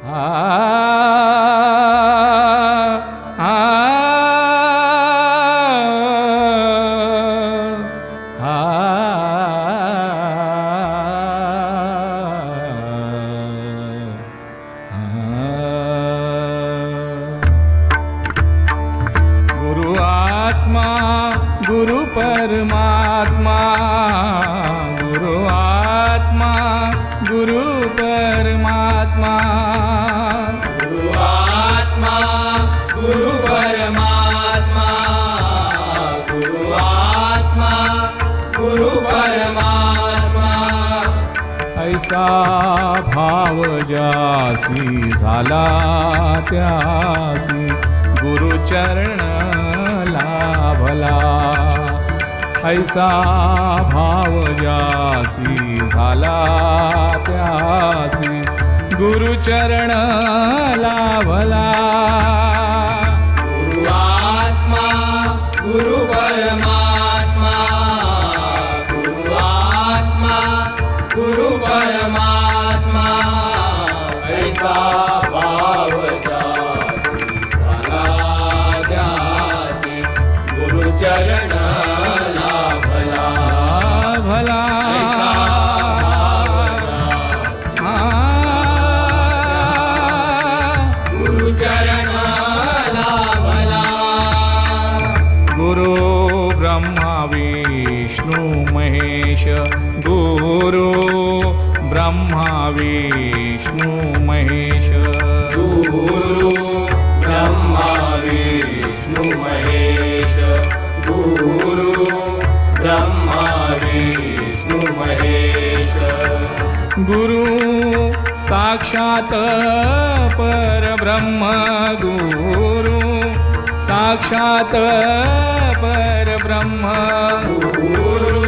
आ आ गुरु आत्मा गुरु परमात्मा गुरु आत्मा गुरु परमात्मा। गुरु आत्मा गुरु परमात्मा। गुरु आत्मा गुरु परमात्मा। ऐसा भाव जासी झाला त्यासी गुरुचरण लाभला। ऐसा भाव जासी झाला गुरुचरण लाभला. गुरु आत्मा गुरु परमात्मा. गुरु आत्मा गुरु परमात्मा. ऐसा ब्रह्मा विष्णु महेश गुरु ब्रह्मा विष्णु महेश। गुरु ब्रह्मा विष्णु महेश। गुरु ब्रह्मा विष्णु महेश। गुरु साक्षात परब्रह्म गुरु साक्षात परब्रह्म। गुरु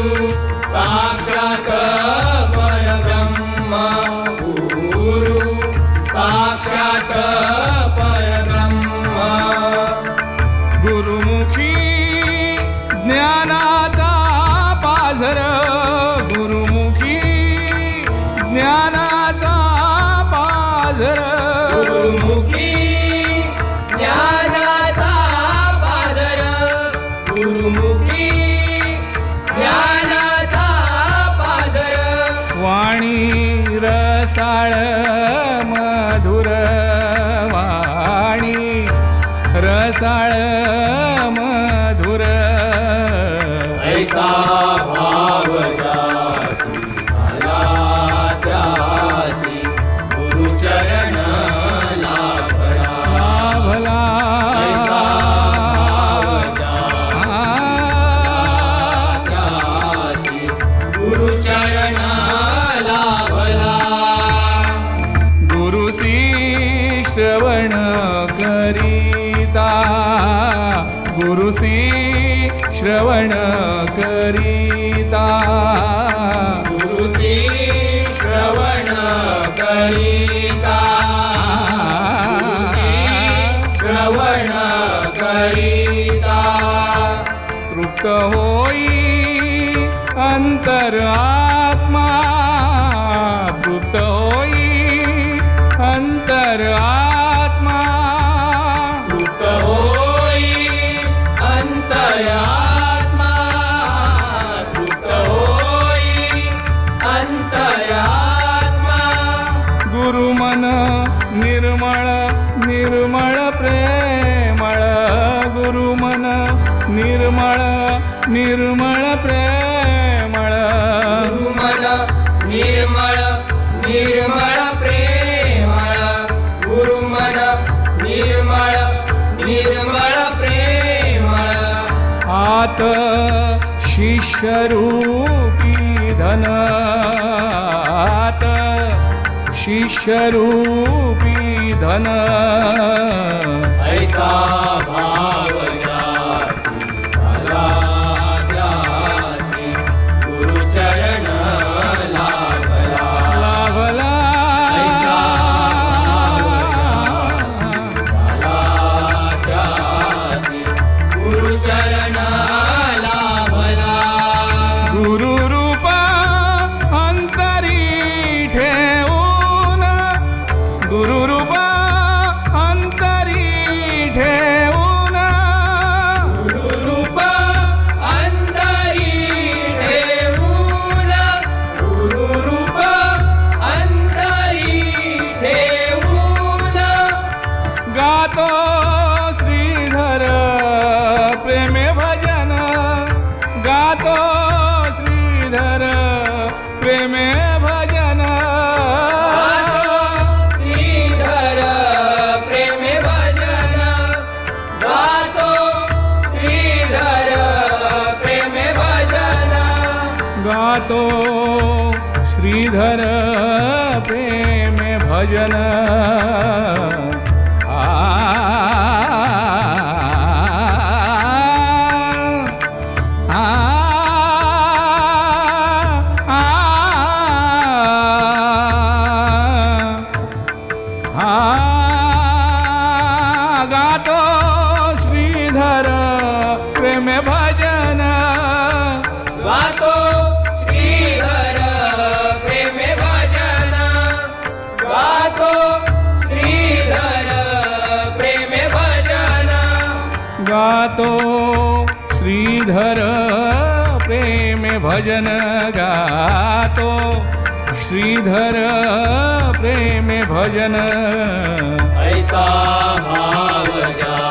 साक्षात परब्रह्म। गुरु साक्षात रसाळ मधुर. ऐसा भाव गुरुचरण लाभला गुरुचरण लाभला गुरुसी श्रवण करिता गुरुसी श्रवण करिता। गुरुसी श्रवण करिता। श्रवण करिता। तृप्त होई अंतर आत्मा। तृप्त होई अंतर आत्मा। गुरुमन निर्मळ निर्मळ प्रेमळ। गुरुमन निर्मळ निर्मळ प्रेमळ। गुरुमन निर्मळ निर्मळ प्रेमळ। मात शिष्यरूपी धन शिष्यरूपी धन। ऐसा भावना गातो श्रीधर प्रेमे भजन। श्रीधर प्रेमे गातो श्रीधर प्रेमे गातो श्रीधर प्रेमे भजन। आ प्रेम भजन। गातो श्रीधर प्रेम भजन। गातो श्रीधर प्रेम भजन। गातो श्रीधर प्रेम भजन। गातो श्रीधर प्रेम भजन। ऐसा भाव जासी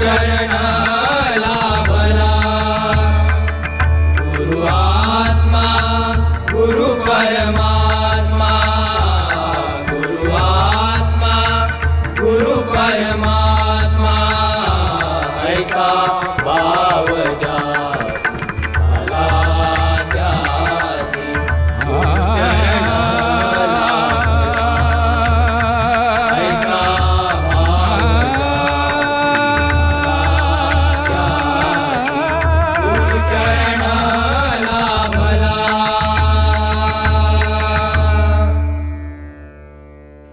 परमात्मा। गुरु आत्मा गुरु परमात्मा